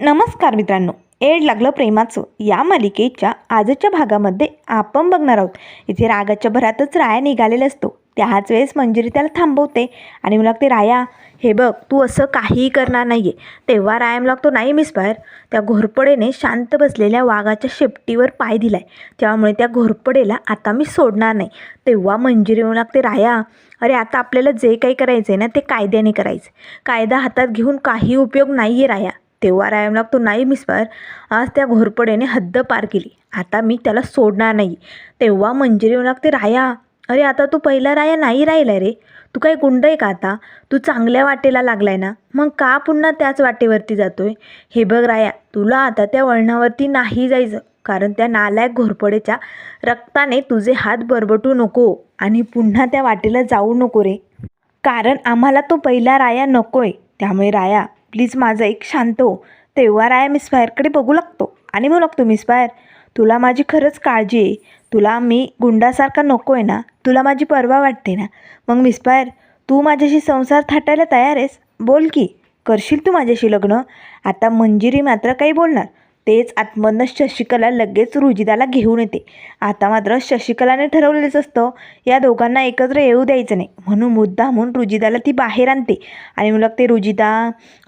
नमस्कार मित्रांनो एड लागलं प्रेमाचं या मालिकेच्या आजच्या भागामध्ये आपण बघणार आहोत. इथे रागाच्या भरातच राया निघालेला असतो. त्याच वेळेस मंजिरी त्याला थांबवते आणि मला लागते राया हे बघ तू असं काहीही करणार नाही आहे तेव्हा राया मला लागतो नाही मिस बाहेर. त्या घोरपडेने शांत बसलेल्या वाघाच्या शेपटीवर पाय दिलाय. त्यामुळे त्या घोरपडेला आता मी सोडणार नाही. तेव्हा मंजिरी म्हणू लागते राया अरे आता आपल्याला जे काही करायचं आहे ना ते कायद्याने करायचं कायदा हातात घेऊन काही उपयोग नाही आहे राया. तेव्हा रायम लागतो नाही मिस्पर आज त्या घोरपडेने हद्द पार केली. आता मी त्याला सोडणार नाही. तेव्हा मंजिरी येऊ लागते राया अरे आता तू पहिला राया नाही राहिला रे. तू काही गुंड आहे का आता? तू चांगल्या वाटेला लागलाय ना. मग का पुन्हा त्याच वाटेवरती जातोय? हे बघ राया तुला आता त्या वळणावरती नाही जायचं. कारण त्या नालायक घोरपडेच्या रक्ताने तुझे हात बरबटू नको आणि पुन्हा त्या वाटेला जाऊ नको रे. कारण आम्हाला तो पहिला राया नकोय. त्यामुळे राया प्लीज माझं एक शांत हो. तेव्हा राया मिसफायरकडे बघू लागतो. आणि म्हणू लागतो मिसफायर तुला माझी खरंच काळजी आहे. तुला मी गुंडासारखा नको आहे ना. तुला माझी पर्वा वाटते ना. मग मिसफायर तू माझ्याशी संसार थाटायला तयार आहेस? बोल की. करशील तू माझ्याशी लग्न? आता मंजिरी मात्र काही बोलणार. तेच आतमधनं शशिकला लगेच रुजिदाला घेऊन येते. आता मात्र शशिकलाने ठरवलेलंच असतं या दोघांना एकत्र येऊ द्यायचं नाही. म्हणून मुद्दा म्हणून रुजिदाला ती बाहेर आणते आणि मग ते रुजिदा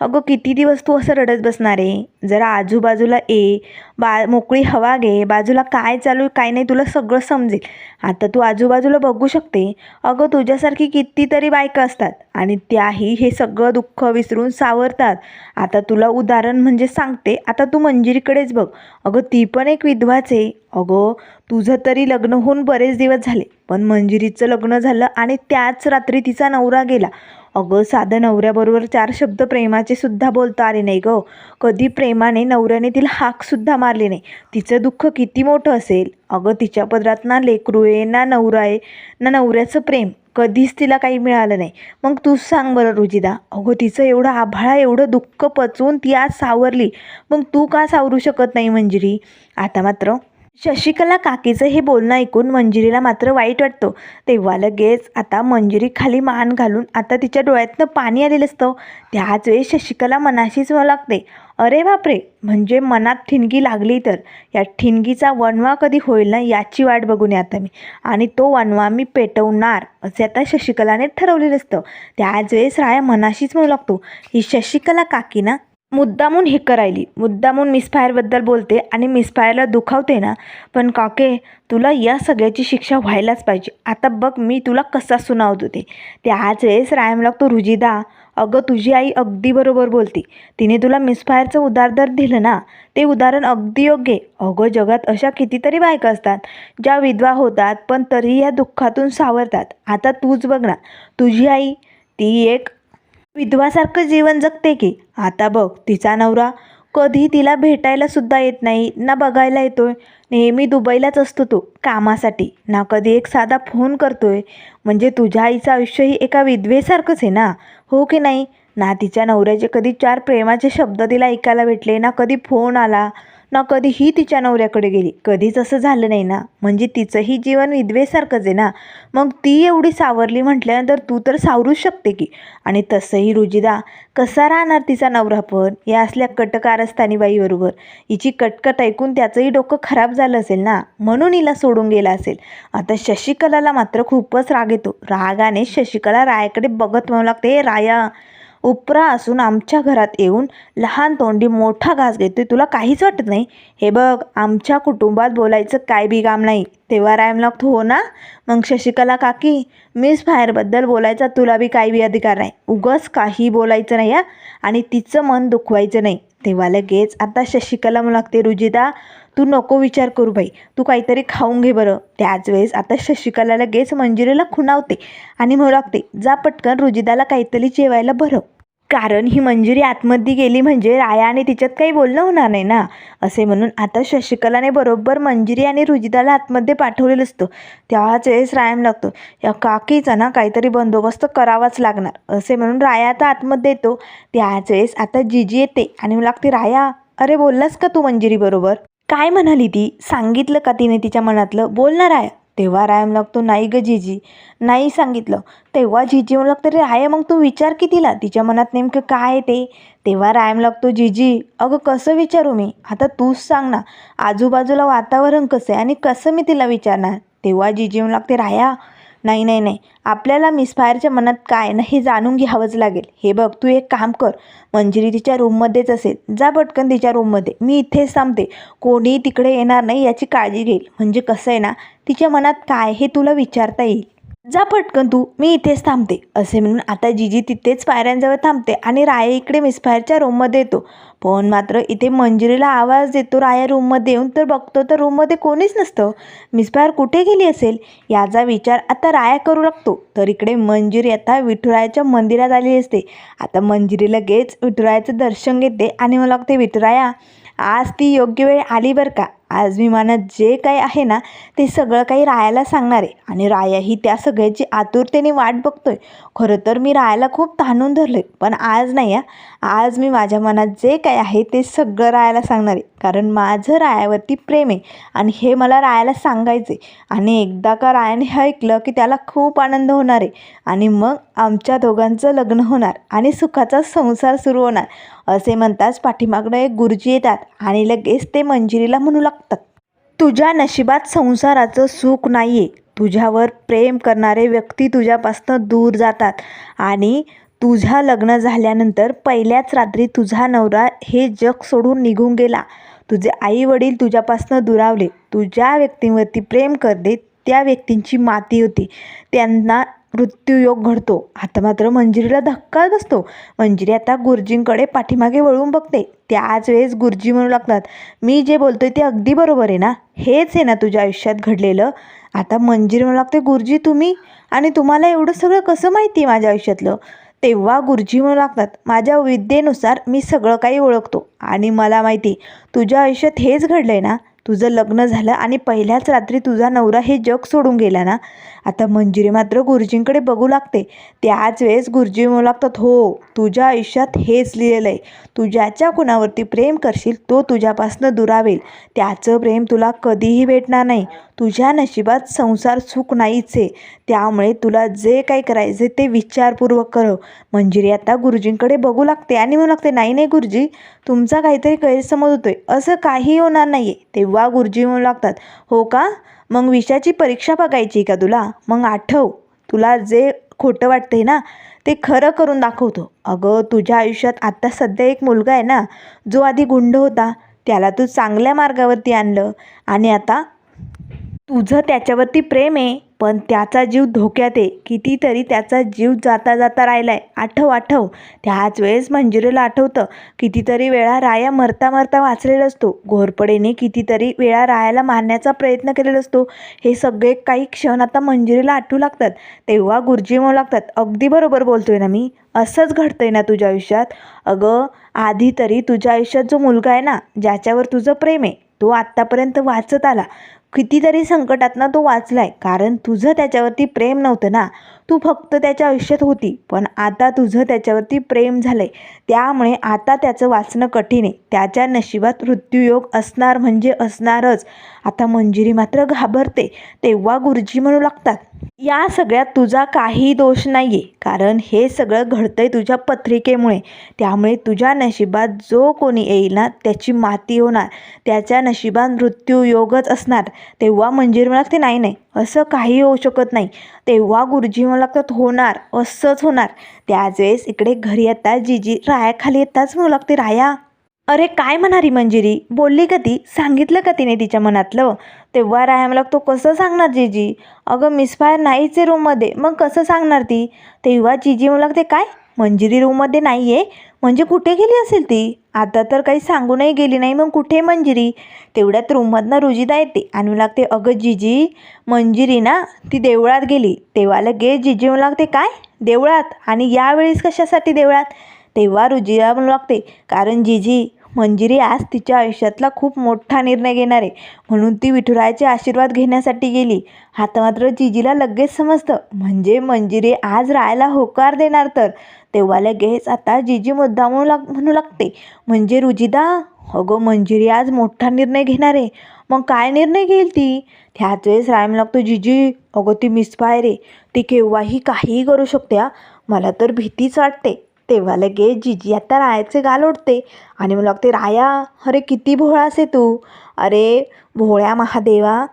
अगं किती दिवस तू असं रडत बसणार आहे? जरा आजूबाजूला ये बा मोकळी हवा घे बाजूला काय चालू आहे काय नाही तुला सगळं समजेल. आता तू आजूबाजूला बघू शकते. अगं तुझ्यासारखी कितीतरी बायका असतात आणि त्याही हे सगळं दुःख विसरून सावरतात. आता तुला उदाहरण म्हणजे सांगते आता तू मंजिरी इकडेच बघ. अगं ती पण एक विधवाच आहे. अगं तुझं तरी लग्न होऊन बरेच दिवस झाले. पण मंजिरीचं लग्न झालं आणि त्याच रात्री तिचा नवरा गेला. अगं साधं नवऱ्याबरोबर चार शब्द प्रेमाचे सुद्धा बोलता आले नाही गं. कधी प्रेमाने नवऱ्याने तिला हाकसुद्धा मारली नाही. तिचं दुःख किती मोठं असेल? अगं तिच्या पदरात ना लेकरू आहे ना नवरा आहे ना नवऱ्याचं प्रेम. कधीच तिला काही मिळालं नाही. मग तूच सांग बरं रुजिदा अगं तिचं एवढं आभाळा एवढं दुःख पचवून ती आज सावरली. मग तू का सावरू शकत नाही मंजिरी? आता मात्र शशिकला काकीचं हे बोलणं ऐकून मंजिरीला मात्र वाईट वाटतं. तेव्हा लगेच आता मंजिरी खाली मान घालून आता तिच्या डोळ्यातनं पाणी आलेलं असतं. त्याच वेळी शशिकला मनाशीच लागते अरे बापरे! म्हणजे मनात ठिणगी लागली तर? या ठिणगीचा वणवा कधी होईल ना याची वाट बघून आता मी आणि तो वणवा मी पेटवणार असे आता शशिकलाने ठरवलेलं असतं. त्याच वेळेस राया मनाशीच म्हणू लागतो ही शशिकला काकी ना मुद्दामून हे करायली. मुद्दामून मिसफायरबद्दल बोलते आणि मिसफायरला दुखावते ना पण काके तुला या सगळ्याची शिक्षा व्हायलाच पाहिजे. आता बघ मी तुला कसा सुनावत होते. त्याच वेळेस रायम लागतो रुजिदा अगं तुझी आई अगदी बरोबर बोलती. तिने तुला मिसफायरचं उदाहरण दिलं ना ते उदाहरण अगदी योग्य अगं जगात अशा कितीतरी बायका असतात ज्या विधवा होतात पण तरी या दुःखातून सावरतात. आता तूच बघ ना तुझी आई ती एक विधवासारखं जीवन जगते की? आता बघ तिचा नवरा कधी तिला भेटायला सुद्धा येत नाही ना बघायला येतोय. नेहमी दुबईलाच असतो तो कामासाठी. ना कधी एक साधा फोन करतोय. म्हणजे तुझ्या आईचं आयुष्यही एका विधवेसारखंच आहे ना? हो की नाही? ना तिच्या नवऱ्याचे कधी चार प्रेमाचे शब्द तिला ऐकायला भेटले ना कधी फोन आला. ना कधीही तिच्या नवऱ्याकडे गेली. कधीच असं झालं नाही ना. म्हणजे तिचंही जीवन विधवेसारखंच आहे ना. मग ती एवढी सावरली म्हटल्यानंतर तू तर सावरूच शकते की. आणि तसंही रुजिदा कसा राहणार तिचा नवरा पण? या असल्या कटकारस्थानी बाईबरोबर. हिची कटकट ऐकून त्याचंही डोकं खराब झालं असेल ना? म्हणून हिला सोडून गेला असेल. आता शशिकलाला मात्र खूपच राग येतो. रागाने शशिकला रायाकडे बघत म्हणू लागते राया उपरा असून आमच्या घरात येऊन लहान तोंडी मोठा घास घेतोय. तुला काहीच वाटत नाही? हे बघ आमच्या कुटुंबात बोलायचं काय बी काम नाही. तेव्हा रायम लागतो हो ना? मग शशिकला काकी मिस फायरबद्दल बोलायचा तुला बी काही बी अधिकार नाही. उगस काही बोलायचं नाही हा? आणि तिचं मन दुखवायचं नाही. तेव्हा लगेच आता शशिकला मला लागते रुजिदा तू नको विचार करू बाई. तू काहीतरी खाऊन घे बरं. त्याच वेळेस आता शशिकला लगेच मंजिरीला खुणावते आणि म्हणू लागते जा पटकन रुजिदाला काहीतरी जेवायला बरं कारण ही मंजिरी आतमध्ये गेली म्हणजे राया आणि तिच्यात काही बोलणं होणार नाही ना? असे म्हणून आता शशिकलाने बरोबर मंजिरी आणि रुजिदाला आतमध्ये पाठवलेलं असतं. त्याच वेळेस रायम लागतो या काकीचा ना काहीतरी बंदोबस्त करावाच लागणार. असे म्हणून राया आता आतमध्ये येतो. त्याच वेळेस आता जिजी येते आणि मला लागते राया अरे बोललास का तू मंजिरी बरोबर काय म्हणाली ती? सांगितलं का तिने तिच्या मनातलं? बोलणार आहे तेव्हा राया लागतो नाही ग जीजी. नाही सांगितलं. तेव्हा जीजी म्हणू लागतं राय मग तू विचार की तिला? तिच्या मनात नेमकं काय आहे ते? तेव्हा रायम लागतो जीजी अगं कसं विचारू मी? आता तूच सांग ना आजूबाजूला वातावरण कसं आहे आणि कसं मी तिला विचारणार? तेव्हा जीजी म्हणू लागते राया नाही नाही नाही. आपल्याला मिसफायरच्या मनात काय आहे ना हे जाणून घ्यावंच लागेल. हे बघ तू एक काम कर. मंजिरी तिच्या रूममध्येच असेल. जा पटकन तिच्या रूममध्ये. मी इथेच थांबते. कोणी तिकडे येणार नाही याची काळजी घेईल. म्हणजे कसं आहे ना तिच्या मनात काय हे तुला विचारता येईल. जा पटकन तू मी इथेच थांबते असे म्हणून आता जीजी तिथेच पायऱ्यांजवळ थांबते आणि राया इकडे मिसफायरच्या रूममध्ये येतो. पण मात्र इथे मंजिरीला आवाज देतो राया रूममध्ये येऊन तर बघतो तर रूममध्ये कोणीच नसतं. मिसफायर कुठे गेली असेल? याचा विचार आता राया करू लागतो. तर इकडे मंजिरी आता विठुरायाच्या मंदिरात आली असते. आता मंजिरी लगेच विठुरायाचं दर्शन घेते आणि मला लागते विठुराया आज ती योग्य वेळ आली बरं का? आज मी मनात जे काही आहे ना ते सगळं काही रायाला सांगणार आहे. आणि रायाही त्या सगळ्याची आतुरतेने वाट बघतोय. खरं तर मी रायाला खूप ताणून धरलं आहे पण आज नाही आहे आज मी माझ्या मनात जे काही आहे ते सगळं रायाला सांगणार आहे. कारण माझं रायावरती प्रेम आहे आणि हे मला रायाला सांगायचे आणि एकदा का रायाने हे ऐकलं की त्याला खूप आनंद होणार आहे. आणि मग आमच्या दोघांचं लग्न होणार आणि सुखाचा संसार सुरू होणार. असे म्हणताच पाठीमागनं एक गुरुजी येतात आणि लगेच ते मंजिरीला म्हणू लागतात. तुझ्या नशिबात संसाराचं सुख नाही आहे तुझ्यावर प्रेम करणारे व्यक्ती तुझ्यापासनं दूर जातात आणि तुझ्या लग्न झाल्यानंतर पहिल्याच रात्री तुझा नवरा हे जग सोडून निघून गेला. तुझे आई वडील तुझ्यापासनं दुरावले. तू ज्या व्यक्तींवरती प्रेम करते त्या व्यक्तींची माती होती. त्यांना मृत्यूयोग घडतो. आता मात्र मंजिरीला धक्का बसतो. मंजिरी आता गुरुजींकडे पाठीमागे वळून बघते. त्याच वेळेस गुरुजी म्हणू लागतात मी जे बोलतोय ते अगदी बरोबर आहे ना? हेच आहे ना तुझ्या आयुष्यात घडलेलं? आता मंजिरी म्हणू लागते गुरुजी तुम्ही आणि तुम्हाला एवढं सगळं कसं माहिती आहे माझ्या आयुष्यातलं? तेव्हा गुरुजी म्हणू लागतात माझ्या विद्येनुसार मी सगळं काही ओळखतो आणि मला माहिती तुझ्या आयुष्यात हेच घडलं आहे ना? तुझं लग्न झालं आणि पहिल्याच रात्री तुझा नवरा हे जग सोडून गेला ना? आता मंजिरी मात्र गुरुजींकडे बघू लागते. त्याच वेळेस गुरुजी म्हणू लागतात हो तुझ्या आयुष्यात हेच लिहिलेलं आहे तू ज्याच्या कुणावरती प्रेम करशील तो तुझ्यापासनं दुरावेल. त्याचं प्रेम तुला कधीही भेटणार नाही. तुझ्या नशिबात संसार सुख नाहीच. आहे त्यामुळे तुला जे काही करायचे ते विचारपूर्वक कर. मंजिरी आता गुरुजींकडे बघू लागते आणि म्हणू लागते नाही नाही गुरुजी तुमचा काहीतरी गैरसमज होतोय. असं काही होणार नाही आहे तेव्हा गुरुजी म्हणू लागतात हो का? मग विषयाची परीक्षा बघायची का तुला? मग आठव. तुला जे खोटं वाटतंय ना ते खरं करून दाखवतो. अगं तुझ्या आयुष्यात आत्ता सध्या एक मुलगा आहे ना जो आधी गुंड होता. त्याला तू चांगल्या मार्गावरती आणलं. आणि आता तुझं त्याच्यावरती प्रेम आहे पण त्याचा जीव धोक्यात आहे. कितीतरी त्याचा जीव जाता जाता राहिला आहे आठव आठव. त्याच वेळेस मंजुरीला आठवतं कितीतरी वेळा राया मरता मरता वाचलेला असतो. घोरपडेने कितीतरी वेळा रायाला मारण्याचा प्रयत्न केलेला असतो. हे सगळे काही क्षण आता मंजुरीला आठवू लागतात. तेव्हा गुरुजी म्हणू लागतात अगदी बरोबर बोलतोय ना मी. असंच घडतंय ना तुझ्या आयुष्यात? अगं आधी तरी तुझ्या आयुष्यात जो मुलगा आहे ना ज्याच्यावर तुझं प्रेम आहे तो आत्तापर्यंत वाचत आला. कितीतरी संकटातनं तो वाचलाय. कारण तुझं त्याच्यावरती प्रेम नव्हतं ना. तू फक्त त्याच्या आयुष्यात होती पण आता तुझं त्याच्यावरती प्रेम झालंय. त्यामुळे आता त्याचं वाचणं कठीण आहे. त्याच्या नशिबात मृत्यूयोग असणार म्हणजे असणारच. आता मंजिरी मात्र घाबरते. तेव्हा गुरुजी म्हणू लागतात या सगळ्यात तुझा काही दोष नाही आहे कारण हे सगळं घडतंय तुझ्या पत्रिकेमुळे. त्यामुळे तुझ्या नशिबात जो कोणी येईल ना त्याची माती होणार. त्याच्या नशिबात मृत्यूयोगच असणार. तेव्हा मंजिरी म्हणा ते नाही नाही. असं काही होऊ शकत नाही. तेव्हा गुरुजी मला लागतात होणार असंच होणार. त्याच वेळेस इकडे घरी येतात जीजी रायाखाली येताच म्हणू लागते राया. अरे काय म्हणारी मंजिरी? बोलली का ती? सांगितलं का तिने तिच्या मनातलं? तेव्हा राया मला तो कसं सांगणार जीजी? अगं मिसफायर नाहीच आहे रूममध्ये मग कसं सांगणार ती? तेव्हा जीजी मला लागते काय? मंजिरी रूममध्ये नाही आहे म्हणजे कुठे गेली असेल ती? आता तर काही सांगूनही गेली नाही मग कुठे मंजिरी? तेवढ्यात रूममधनं रुजिदा येते आणि मला लागते अगं जिजी मंजिरी ना ती देवळात गेली. तेव्हा लगे जिजी म्हणू लागते काय? देवळात? आणि यावेळेस कशासाठी देवळात? तेव्हा रुजिदा म्हणू लागते कारण जिजी मंजिरी आज तिच्या आयुष्यातला खूप मोठा निर्णय घेणार. आहे म्हणून ती विठुरायाचे आशीर्वाद घेण्यासाठी गेली. आता मात्र जिजीला लगेच समजतं. म्हणजे मंजिरी आज राहायला होकार देणार तर. तेव्हा लगेच आता जीजी मुद्दा म्हणू लाग म्हणू लागते. म्हणजे रुजिदा अगं मंजिरी आज मोठा निर्णय घेणार आहे. मग काय निर्णय घेईल ती? ह्याच वेळेस रायम लागतो जिजी. अगं ती मिसफायर आहे ती केव्हाही काहीही करू शकते हा. मला तर भीतीच वाटते. तेव्हा लगेच जिजी आता रायाचे गाल ओढते आणि मला लागते राया अरे किती भोळास आहे तू? अरे भोळ्या महादेवा.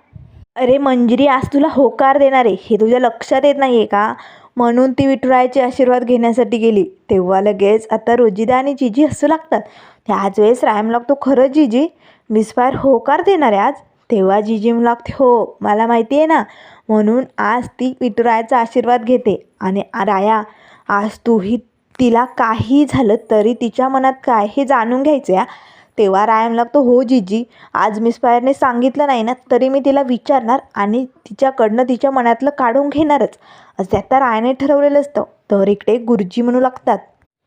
अरे मंजिरी आज तुला होकार देणार आहे. हे तुझ्या लक्षात येत नाही आहे का? म्हणून ती विठुरायाचे आशीर्वाद घेण्यासाठी गेली. तेव्हा लगेच आता रोजिदा आणि जिजी हसू लागतात. त्याच वेळेस रायम लागतो खरं जिजी? मिसफायर होकार देणार आहे आज? तेव्हा जिजी लागते हो मला माहिती आहे ना. म्हणून आज ती विठुरायाचा आशीर्वाद घेते. आणि राया आज तूही तिला काही झालं तरी तिच्या मनात काय हे जाणून घ्यायचं या तेव्हा रायम लागतो हो जीजी आज मिसफायरने सांगितलं नाही ना तरी मी तिला विचारणार आणि तिच्याकडनं तिच्या मनातलं काढून घेणारच. असं आता रायाने ठरवलेलं असतं. तर इकडे गुरुजी म्हणू लागतात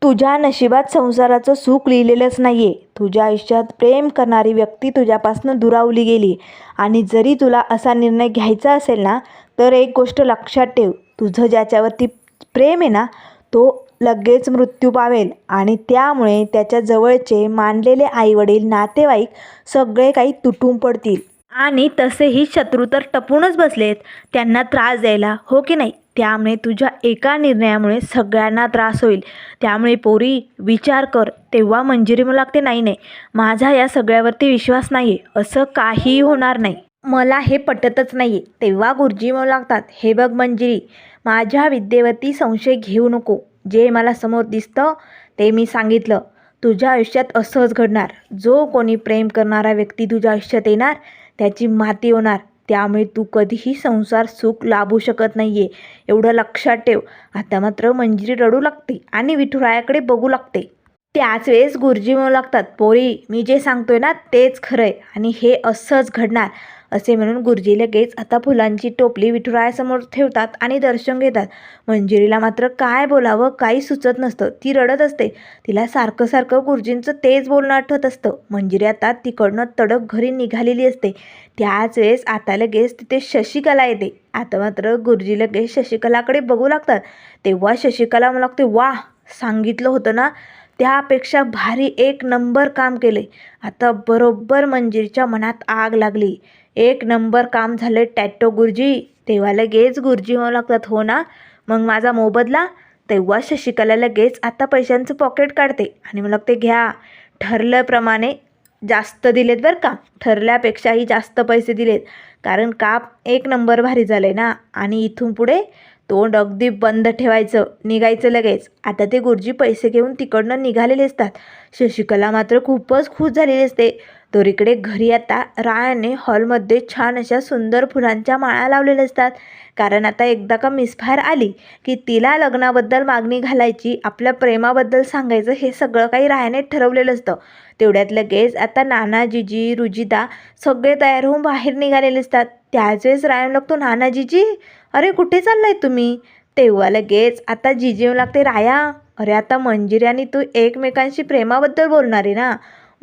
तुझ्या नशिबात संसाराचं सुख लिहिलेलंच नाही आहे तुझ्या आयुष्यात प्रेम करणारी व्यक्ती तुझ्यापासून दुरावली गेली. आणि जरी तुला असा निर्णय घ्यायचा असेल ना तर एक गोष्ट लक्षात ठेव. तुझं ज्याच्यावरती प्रेम आहे ना तो लगेच मृत्यू पावेल. आणि त्यामुळे त्याच्या जवळचे मानलेले आईवडील नातेवाईक सगळे काही तुटून पडतील. आणि तसेही शत्रू तर टपूनच बसलेत. त्यांना त्रास द्यायला हो की नाही? त्यामुळे तुझ्या एका निर्णयामुळे सगळ्यांना त्रास होईल. त्यामुळे पोरी विचार कर. तेव्हा मंजिरी मला लागते नाही नाही. माझा या सगळ्यावरती विश्वास नाही आहे असं काहीही होणार नाही. मला हे पटतच नाही आहे तेव्हा गुरुजी मला लागतात हे बघ मंजिरी माझ्या विद्येवरती संशय घेऊ नको. जे मला समोर दिसतं ते मी सांगितलं. तुझ्या आयुष्यात असंच घडणार. जो कोणी प्रेम करणारा व्यक्ती तुझ्या आयुष्यात येणार त्याची माती होणार. त्यामुळे तू कधीही संसार सुख लाभू शकत नाही आहे एवढं लक्षात ठेव. आता मात्र मंजिरी रडू लागते आणि विठुरायाकडे बघू लागते. त्याच वेळेस गुरुजी म्हणू लागतात पोरी मी जे सांगतोय ना तेच खरं आहे आणि हे असंच घडणार. असे म्हणून गुरुजी लगेच आता फुलांची टोपली विठुरायासमोर ठेवतात आणि दर्शन घेतात. मंजिरीला मात्र काय बोलावं काही सुचत नसतं. ती रडत असते. तिला सारखं सारखं गुरुजींचं तेच बोलणं आठवत असतं. मंजिरी आता तिकडनं तडक घरी निघालेली असते. त्याच वेळेस आता लगेच तिथे शशिकला येते. आता मात्र गुरुजी लगेच शशिकलाकडे बघू लागतात. तेव्हा शशिकला मला लागते वा सांगितलं होतं ना? त्यापेक्षा भारी एक नंबर काम केले आता बरोबर मंजिरीच्या मनात आग लागली. एक नंबर काम झालं टॅटो गुरुजी. तेव्हा लगेच गुरुजी म्हणू लागतात हो ना मग माझा मोबदला तेव्हा शशिकला लगेच आता पैशांचं पॉकेट काढते आणि मला ते घ्या ठरल्याप्रमाणे जास्त दिलेत बरं का. ठरल्यापेक्षाही जास्त पैसे दिलेत. कारण काप एक नंबर भारी झालं आहे ना. आणि इथून पुढे तोंड अगदी बंद ठेवायचं निघायचं लगेच. आता ते गुरुजी पैसे घेऊन तिकडनं निघालेले असतात. शशिकला मात्र खूपच खुश झालेली असते. तर इकडे घरी आता रायाने हॉलमध्ये छान अशा सुंदर फुलांच्या माळा लावलेल्या असतात. कारण आता एकदा का मिसफायर आली की तिला लग्नाबद्दल मागणी घालायची आपल्या प्रेमाबद्दल सांगायचं हे सगळं काही रायाने ठरवलेलं असतं. तेवढ्यात लगेच आता नाना जिजी रुजिता सगळे तयार होऊन बाहेर निघालेले असतात. त्याच वेळेस रायन लागतो नाना जिजी अरे कुठे चाललाय तुम्ही? तेव्हा लगेच आता जिजी लागते राया अरे आता मंजिरी आणि तू एकमेकांशी प्रेमाबद्दल बोलणार आहे ना?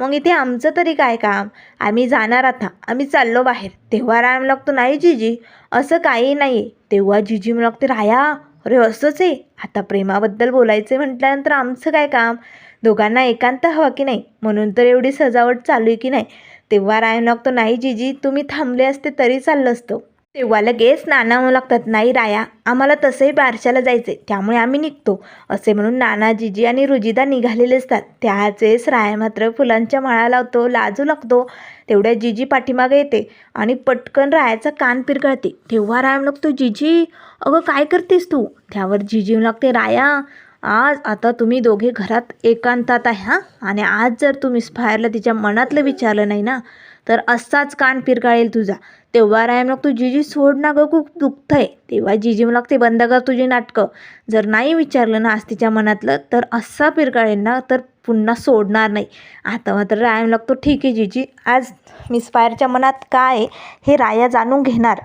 मग इथे आमचं तरी काय काम? आम्ही जाणार आता. आम्ही चाललो बाहेर. तेव्हा राम लागतो नाही जिजी असं काही नाही आहे तेव्हा जिजी लागते राया अरे असंच आहे. आता प्रेमाबद्दल बोलायचं म्हटल्यानंतर आमचं काय काम? दोघांना एकांत हवा की नाही? म्हणून तर एवढी सजावट चालू आहे की नाही? तेव्हा रायम लागतो नाही जिजी तुम्ही थांबले असते तरी चाललं असतं. तेव्हा लगेच नाना म्हणू लागतात नाही राया आम्हाला तसंही बारशाला जायचं आहे त्यामुळे आम्ही निघतो. असे म्हणून नाना जिजी आणि रुजिदा निघालेले असतात. त्याचेच राया मात्र फुलांच्या माळा लावतो लाजू लागतो. तेवढ्या जिजी पाठीमागे येते आणि पटकन रायाचा कान पिरगळते. तेव्हा राया लागतो जिजी अगं काय करतेस तू? त्यावर जिजी म्हणू लागते राया आज आता तुम्ही दोघे घरात एकांतात आहे हां? आणि आज जर तुम्ही स्पायरला तिच्या मनातलं विचारलं नाही ना तर असाच कान पिरगाळेल तुझा. तेव्हा राय मग तू जिजी सोड ना गं खूप दुखतंय. तेव्हा जीजी मग ते बंद कर तुझी नाटकं. जर नाही विचारलं ना आज तिच्या मनातलं तर असा पिरगाळेल ना तर पुन्हा सोडणार नाही. आता मात्र राय लागतो ठीक आहे जिजी आज मिसफायरच्या मनात काय आहे हे राया जाणून घेणार.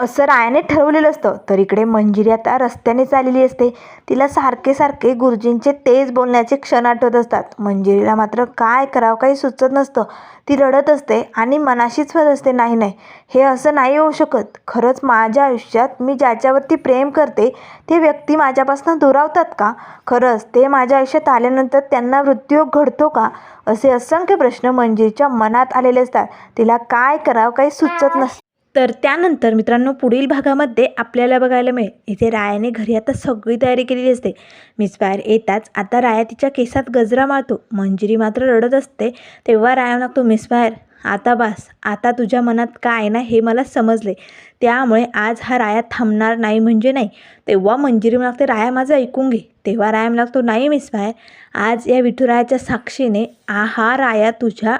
असं रायाने ठरवलेलं असतं. तर इकडे मंजिरी आता रस्त्याने चाललेली असते. तिला सारखे सारखे गुरुजींचे तेज बोलण्याचे क्षण आठवत असतात. मंजिरीला मात्र काय करावं काही सुचत नसतं. ती रडत असते आणि मनाशीच होत असते. नाही नाही हे असं नाही होऊ शकत. खरंच माझ्या आयुष्यात मी ज्याच्यावरती प्रेम करते ते व्यक्ती माझ्यापासून दुरावतात का? खरंच ते माझ्या आयुष्यात आल्यानंतर त्यांना मृत्यू घडतो का? असे असंख्य प्रश्न मंजिरीच्या मनात आलेले असतात. तिला काय करावं काही सुचत नसतं तर त्यानंतर मित्रांनो पुढील भागामध्ये आपल्याला बघायला मिळेल. इथे रायाने घरी आता सगळी तयारी केलेली असते. मिस बाहेर येताच आता राया तिच्या केसात गजरा मारतो. मंजिरी मात्र रडत असते. तेव्हा राया लागतो मिस बाहेर आता बास. आता तुझ्या मनात काय आहे ना हे मला समजले. त्यामुळे आज हा राया थांबणार नाही म्हणजे नाही. तेव्हा मंजिरी लागते राया माझं ऐकून घे. तेव्हा राया लागतो नाही मिस बाहेर आज या विठुरायाच्या साक्षीने आ हा राया तुझ्या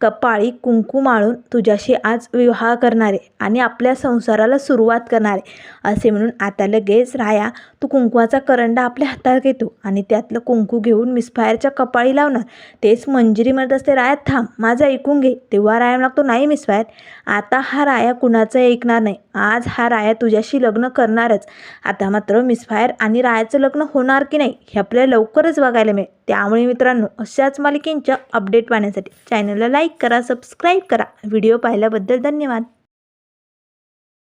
कपाळी कुंकू माळून तुझ्याशी आज विवाह करणारे आणि आपल्या संसाराला सुरुवात करणारे असे म्हणून आता लगेच राया तू कुंकवाचा करंडा आपल्या हातात घेतो आणि त्यातलं कुंकू घेऊन मिसफायरच्या कपाळी लावणार. तेच मंजिरी म्हणत असते राया थांब माझं ऐकून घे. तेव्हा राया लागतो नाही मिसफायर आता हा राया कुणाचं ऐकणार नाही. आज हा राया तुझ्याशी लग्न करणारच. आता मात्र मिसफायर आणि रायाचं लग्न होणार की नाही हे आपल्याला लवकरच बघायला मिळेल. त्यामुळे मित्रांनो अशाच मालिकेंच्या अपडेट पाहण्यासाठी चॅनलला लाईक करा सबस्क्राईब करा. व्हिडिओ पाहिल्याबद्दल धन्यवाद.